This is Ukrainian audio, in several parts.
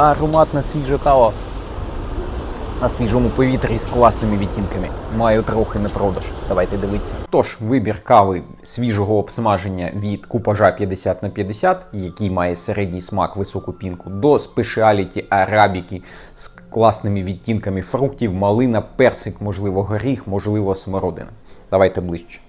Ароматна свіжа кава на свіжому повітрі з класними відтінками. Маю трохи на продаж. Давайте дивитися. Тож, вибір кави свіжого обсмаження від купажа 50 на 50, який має середній смак, високу пінку, до спешіаліті арабіки з класними відтінками фруктів, малина, персик, можливо, горіх, можливо, смородина. Давайте ближче.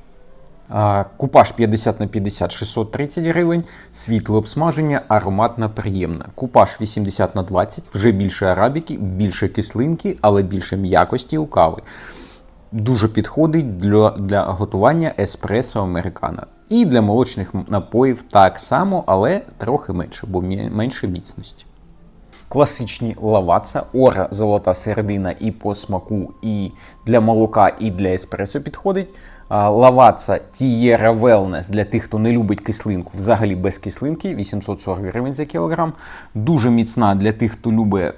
Купаж 50 на 50 630 гривень, світле обсмаження, ароматна, приємна. Купаж 80 на 20, вже більше арабіки, більше кислинки, але більше м'якості у кави. Дуже підходить для, для готування еспресо американо. І для молочних напоїв так само, але трохи менше, бо менше міцності. Класичні лаваца, ора, золота середина і по смаку, і для молока, і для еспресо підходить. Лаваца Тієра Велнес для тих, хто не любить кислинку, взагалі без кислинки, 840 гривень за кілограм. Дуже міцна для тих, хто любить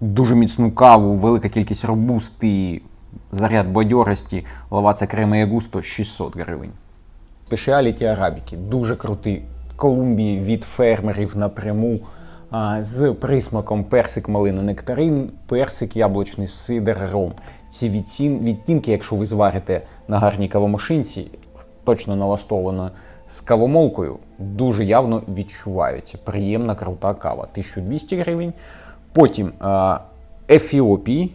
дуже міцну каву, велика кількість робусти, заряд бадьорості. Лаваца Крема Ягусто 600 гривень. Спешіаліті арабіки дуже крутий. Колумбії від фермерів напряму з присмаком персик, малина, нектарин, персик, яблучний сидр, ром. Ці відцін, відтінки, якщо ви зварите на гарній кавомашинці, точно налаштовано з кавомолкою, дуже явно відчуваються. Приємна крута кава. 1200 гривень. Потім Ефіопії,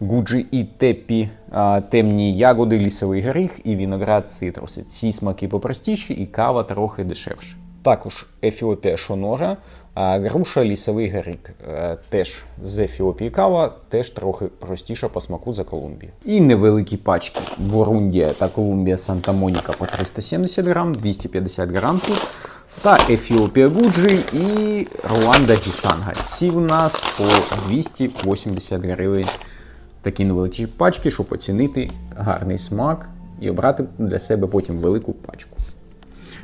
Гуджі і тепі, темні ягоди, лісовий горіх і виноград цитруси. Ці смаки попростіші і кава трохи дешевше. Також Ефіопія Шонора, груша лісовий горіх. Е, Теж з Ефіопії кава, теж трохи простіша по смаку за Колумбію. І невеликі пачки Бурундія та Колумбія Санта Моніка по 370 грам, 250 грам тут. Та Ефіопія Гуджі і Руанда Гісанга. Ці в нас по 280 гривень такі невеликі пачки, щоб оцінити гарний смак і обрати для себе потім велику пачку.